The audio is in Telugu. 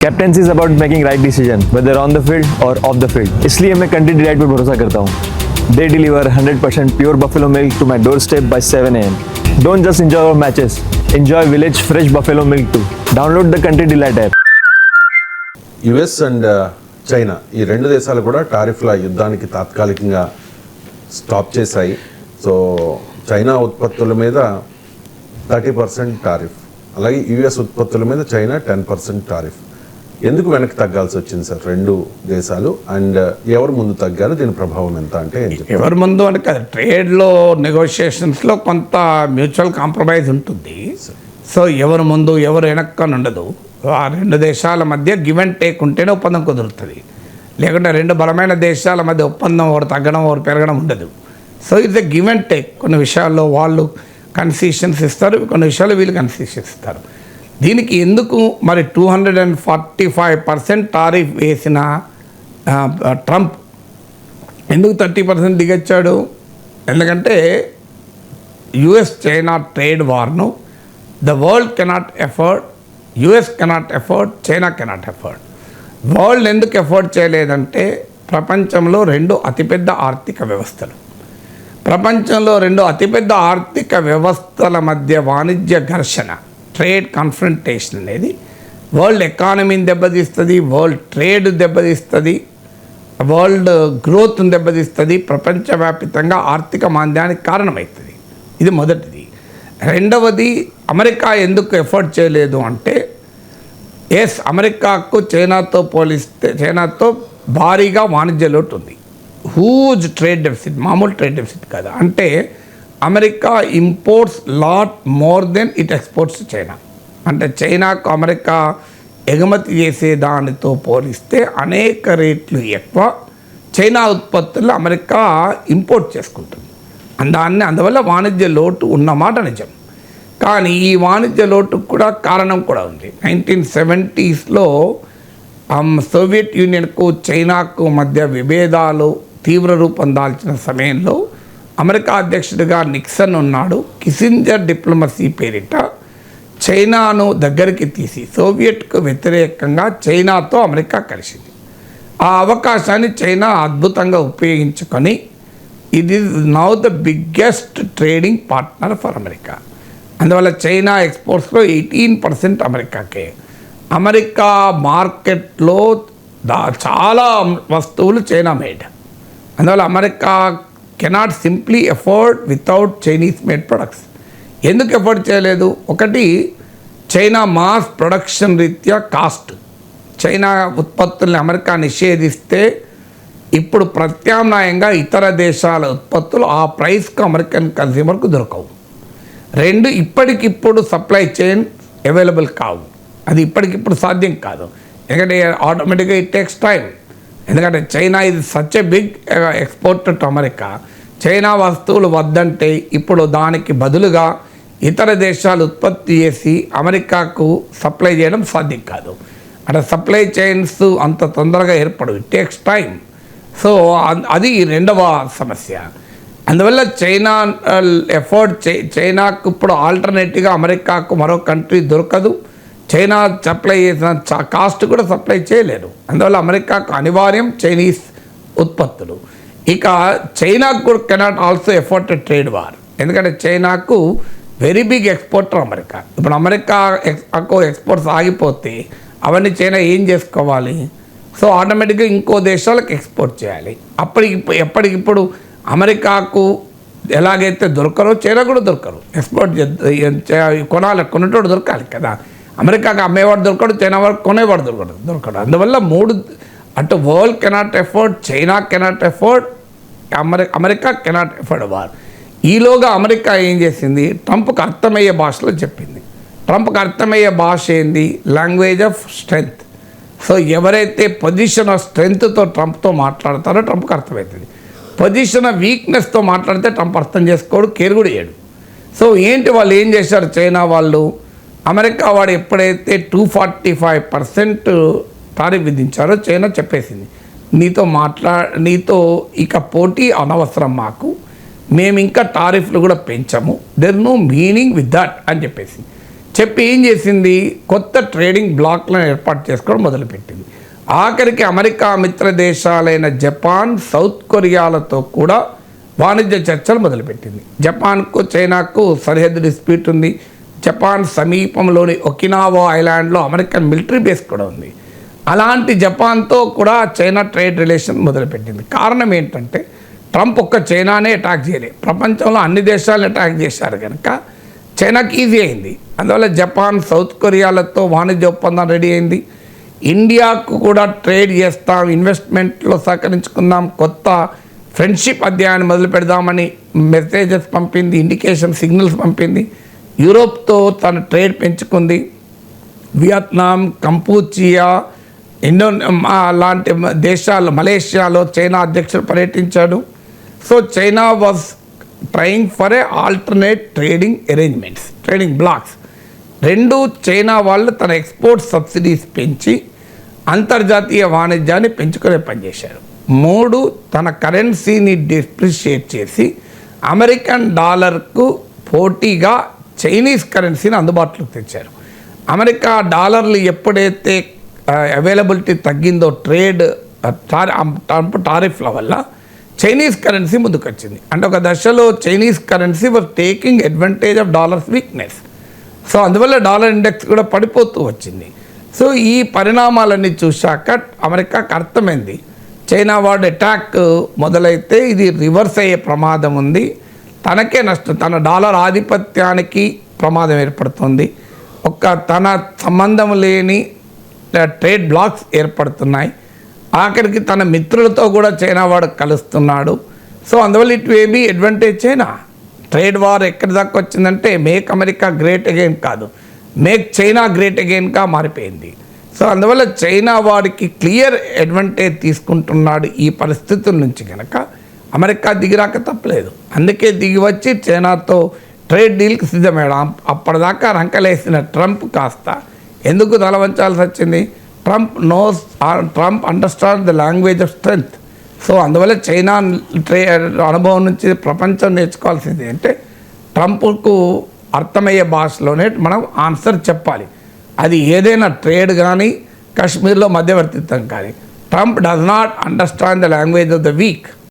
captaincy is about making right decision whether on the field or off the field इसलिए मैं कंट्री डिलाइट पर भरोसा करता हूँ they deliver 100% pure buffalo milk to my doorstep by 7 AM don't just enjoy our matches enjoy village fresh buffalo milk too download the country delight app US and China ఈ రెండు దేశాలు కూడా టారిఫ్ల యుద్ధానికి తాత్కాలికంగా స్టాప్ చేశాయి సో చైనా ఉత్పత్తుల మీద థర్టీ పర్సెంట్ టారిఫ్ అలాగే యుఎస్ ఉత్పత్తుల మీద చైనా టెన్ పర్సెంట్ టారిఫ్ ఎందుకు వెనక్కి తగ్గాల్సి వచ్చింది సార్ రెండు దేశాలు? అండ్ ఎవరు ముందు తగ్గారు? దీని ప్రభావం ఎంత అంటే? ఎవరి ముందు అని కదా ట్రేడ్లో నెగోషియేషన్స్లో కొంత మ్యూచువల్ కాంప్రమైజ్ ఉంటుంది. సో ఎవరు ముందు ఎవరు వెనక్కని ఉండదు ఆ రెండు దేశాల మధ్య గివ్ అండ్ టేక్ ఉంటేనే ఒప్పందం కుదురుతుంది. లేకుంటే రెండు బలమైన దేశాల మధ్య ఒప్పందం ఒకటి తగ్గడం ఒకటి పెరగడం ఉండదు. So it's a give and take కొన్ని విషయాల్లో వాళ్ళు కన్సెషన్స్ ఇస్తారు కొన్ని విషయాల్లో వీళ్ళు కన్సెషన్స్ ఇస్తారు. దీనికి ఎందుకు మరి two hundred and forty five percent tariff వేసిన ట్రంప్? ఎందుకు థర్టీ పర్సెంట్ దిగొచ్చాడు? ఎందుకంటే US China trade వార్ను the world cannot afford US cannot afford China cannot afford world ఎందుకు ఎఫర్డ్ చేయలేదంటే ప్రపంచంలో రెండు అతిపెద్ద ఆర్థిక వ్యవస్థలు. ప్రపంచంలో రెండు అతిపెద్ద ఆర్థిక వ్యవస్థల మధ్య వాణిజ్య ఘర్షణ. ట్రేడ్ కన్ఫ్రంటేషన్ అనేది వరల్డ్ ఎకానమీని దెబ్బతీస్తుంది వరల్డ్ ట్రేడ్ దెబ్బతీస్తుంది వరల్డ్ గ్రోత్ దెబ్బతీస్తుంది ప్రపంచవ్యాప్తంగా ఆర్థిక మాంద్యానికి కారణమవుతుంది. ఇది మొదటిది. రెండవది అమెరికా ఎందుకు ఎఫర్ట్ చేయలేదు అంటే ఎస్ అమెరికాకు చైనాతో పోలిస్తే చైనాతో భారీగా వాణిజ్య లోటు ఉంది. హూజ్ ట్రేడ్ డెఫిసిట్ మామూలు ట్రేడ్ డెఫిసిట్ కదా. అంటే America imports lot more than it exports China అంటే చైనాకు అమెరికా ఎగుమతి చేసే దానితో పోలిస్తే అనేక రేట్లు ఎక్కువ చైనా ఉత్పత్తులు అమెరికా ఇంపోర్ట్ చేసుకుంటుంది. దాన్ని అందువల్ల వాణిజ్య లోటు ఉన్నమాట నిజం. కానీ ఈ వాణిజ్య లోటుకు కూడా కారణం కూడా ఉంది. నైన్టీన్ సెవెంటీస్లో um, సోవియట్ యూనియన్కు చైనాకు మధ్య విభేదాలు తీవ్ర రూపం దాల్చిన సమయంలో అమెరికా అధ్యక్షుడిగా నిక్సన్ ఉన్నాడు. కిసింజర్ డిప్లొమసీ పేరిట చైనాను దగ్గరికి తీసి సోవియట్కు వ్యతిరేకంగా చైనాతో అమెరికా కలిసింది. ఆ అవకాశాన్ని చైనా అద్భుతంగా ఉపయోగించుకొని ఇది now the biggest trading partner for America అందువల్ల చైనా ఎక్స్పోర్ట్స్లో ఎయిటీన్ పర్సెంట్ అమెరికాకే. అమెరికా మార్కెట్లో దా చాలా వస్తువులు చైనా మేడ్. అందువల్ల America cannot simply afford without Chinese made products ఎందుకు ఎఫోర్డ్ చేయలేదు? ఒకటి చైనా మాస్ ప్రొడక్షన్ రీత్యా కాస్ట్ చైనా ఉత్పత్తుల్ని అమెరికా నిషేధిస్తే ఇప్పుడు ప్రత్యామ్నాయంగా ఇతర దేశాల ఉత్పత్తులు ఆ ప్రైస్కు అమెరికన్ కన్స్యూమర్కు దొరకవు. రెండు ఇప్పటికిప్పుడు సప్లై చైన్ అవైలబుల్ కావు. అది ఇప్పటికిప్పుడు సాధ్యం కాదు. ఎందుకంటే ఆటోమేటిక్గా ఇట్ టేక్స్ టైం ఎందుకంటే చైనా ఇది such a big export to America China వస్తువులు వద్దంటే ఇప్పుడు దానికి బదులుగా ఇతర దేశాలు ఉత్పత్తి చేసి అమెరికాకు సప్లై చేయడం సాధ్యం కాదు. అంటే సప్లై చైన్స్ అంత తొందరగా ఏర్పడవు. ఇట్ టేక్స్ టైం సో అది రెండవ సమస్య. అందువల్ల చైనా uh, ఎఫోర్డ్ చైనాకు ఇప్పుడు ఆల్టర్నేటివ్గా అమెరికాకు మరో కంట్రీ దొరకదు. చైనా సప్లై చేసిన చా- కాస్ట్ కూడా సప్లై చేయలేరు అందువల్ల అమెరికాకు అనివార్యం చైనీస్ ఉత్పత్తులు. ఇక చైనాకు కూడా cannot also afford trade war. ఎందుకంటే చైనాకు వెరీ బిగ్ ఎక్స్పోర్టర్ అమెరికా. ఇప్పుడు అమెరికా ఎక్స్ ఎక్స్పోర్ట్స్ ఆగిపోతే అవన్నీ చైనా ఏం చేసుకోవాలి? సో ఆటోమేటిక్గా ఇంకో దేశాలకు ఎక్స్పోర్ట్ చేయాలి. అప్పటికి ఎప్పటికిప్పుడు అమెరికాకు ఎలాగైతే దొరకరో చైనా కూడా దొరకరు. ఎక్స్పోర్ట్ కొనాలి కొనేటోడు దొరకాలి కదా. అమెరికాకి అమ్మేవాడు దొరకడు చైనా వాడు కొనేవాడు దొరకడు దొరకడు. అందువల్ల మూడు అంటే world cannot afford China cannot afford అమెరి America cannot afford war ఈలోగా అమెరికా ఏం చేసింది? ట్రంప్కి అర్థమయ్యే భాషలో చెప్పింది. ట్రంప్కి అర్థమయ్యే భాష ఏంది? లాంగ్వేజ్ ఆఫ్ స్ట్రెంగ్త్ సో ఎవరైతే పొజిషన్ ఆఫ్ స్ట్రెంగ్త్తో ట్రంప్తో మాట్లాడతారో ట్రంప్కి అర్థమవుతుంది. పొజిషన్ ఆఫ్ వీక్నెస్తో మాట్లాడితే ట్రంప్ అర్థం చేసుకోడు కేర్ కూడా చేయడు. సో ఏంటి వాళ్ళు ఏం చేశారు? చైనా వాళ్ళు అమెరికా వాడు ఎప్పుడైతే two forty five percent tariff విధించారో China చెప్పేసింది నీతో మాట్లా నీతో ఇక పోటీ అనవసరం మాకు మేము ఇంకా టారిఫ్లు కూడా పెంచాము there no meaning with that అని చెప్పేసి చెప్పి ఏం చేసింది? కొత్త ట్రేడింగ్ బ్లాక్లను ఏర్పాటు చేసుకోవడం మొదలుపెట్టింది. ఆఖరికి అమెరికా మిత్ర దేశాలైన జపాన్ సౌత్ కొరియాలతో కూడా వాణిజ్య చర్చలు మొదలుపెట్టింది. జపాన్కు చైనాకు సరిహద్దు డిస్ప్యూట్ ఉంది. జపాన్ సమీపంలోని ఒకినావా ఐలాండ్లో అమెరికన్ మిలిటరీ బేస్ కూడా ఉంది. అలాంటి జపాన్తో కూడా చైనా ట్రేడ్ రిలేషన్ మొదలుపెట్టింది. కారణం ఏంటంటే ట్రంప్ ఒక్క చైనానే అటాక్ చేయలేదు ప్రపంచంలో అన్ని దేశాలను అటాక్ చేశారు కనుక చైనాకి ఈజీ అయింది. అందువల్ల జపాన్ సౌత్ కొరియాలతో వాణిజ్య ఒప్పందం రెడీ అయింది. ఇండియాకు కూడా ట్రేడ్ చేస్తాం ఇన్వెస్ట్మెంట్లో సహకరించుకుందాం కొత్త ఫ్రెండ్షిప్ అధ్యాయాన్ని మొదలు పెడదామని మెసేజెస్ పంపింది ఇండికేషన్ సిగ్నల్స్ పంపింది. యూరోప్తో తన ట్రేడ్ పెంచుకుంది. వియత్నాం కంపూచియా ఇండో లాంటి దేశాలు మలేషియాలో చైనా అధ్యక్షుడు పర్యటించాడు. So China was trying for a alternate trading arrangements trading blocks. రెండు చైనా వాళ్ళు తన ఎక్స్పోర్ట్ సబ్సిడీస్ పెంచి అంతర్జాతీయ వాణిజ్యాన్ని పెంచుకునే పనిచేశారు మూడు తన కరెన్సీని డిప్రిషియేట్ చేసి అమెరికన్ డాలర్కు పోటీగా చైనీస్ కరెన్సీని అందుబాటులోకి తెచ్చారు. అమెరికా డాలర్లు ఎప్పుడైతే అవైలబిలిటీ తగ్గిందో ట్రేడ్ ట్రంప్ టారిఫ్ల వల్ల చైనీస్ కరెన్సీ ముందుకొచ్చింది. అంటే ఒక దశలో Chinese currency was taking advantage of dollars weakness so అందువల్ల డాలర్ ఇండెక్స్ కూడా పడిపోతూ వచ్చింది. సో ఈ పరిణామాలన్నీ చూశాక అమెరికాకు అర్థమైంది. చైనా వాడు అటాక్ మొదలైతే ఇది రివర్స్ అయ్యే ప్రమాదం ఉంది. తనకే నష్టం తన డాలర్ ఆధిపత్యానికి ప్రమాదం ఏర్పడుతుంది. ఒక తన సంబంధం లేని ట్రేడ్ బ్లాక్స్ ఏర్పడుతున్నాయి. ఆఖరికి తన మిత్రులతో కూడా చైనా వాడు కలుస్తున్నాడు. సో అందువల్ల it way be advantage China? Trade war ఎక్కడి దాకా వచ్చిందంటే మేక్ అమెరికా గ్రేట్ అగైన్ కాదు. మేక్ చైనా గ్రేట్ అగైన్గా మారిపోయింది. సో అందువల్ల చైనా వాడికి క్లియర్ అడ్వాంటేజ్ తీసుకుంటున్నాడు ఈ పరిస్థితుల నుంచి కనుక అమెరికా దిగిరాక తప్పలేదు. అందుకే దిగి వచ్చి చైనాతో ట్రేడ్ డీల్కి సిద్ధమయ్యాడు అప్పటిదాకా రంకలేసిన ట్రంప్ కాస్త. ఎందుకు తలవంచాల్సి వచ్చింది? Trump knows Trump understand the language of strength. So అందువల్ల చైనా ట్రే అనుభవం నుంచి ప్రపంచం నేర్చుకోవాల్సింది అంటే ట్రంప్కు అర్థమయ్యే భాషలోనే మనం ఆన్సర్ చెప్పాలి. అది ఏదైనా ట్రేడ్ కానీ కాశ్మీర్లో మధ్యవర్తిత్వం కానీ. Trump does not understand the language of the weak.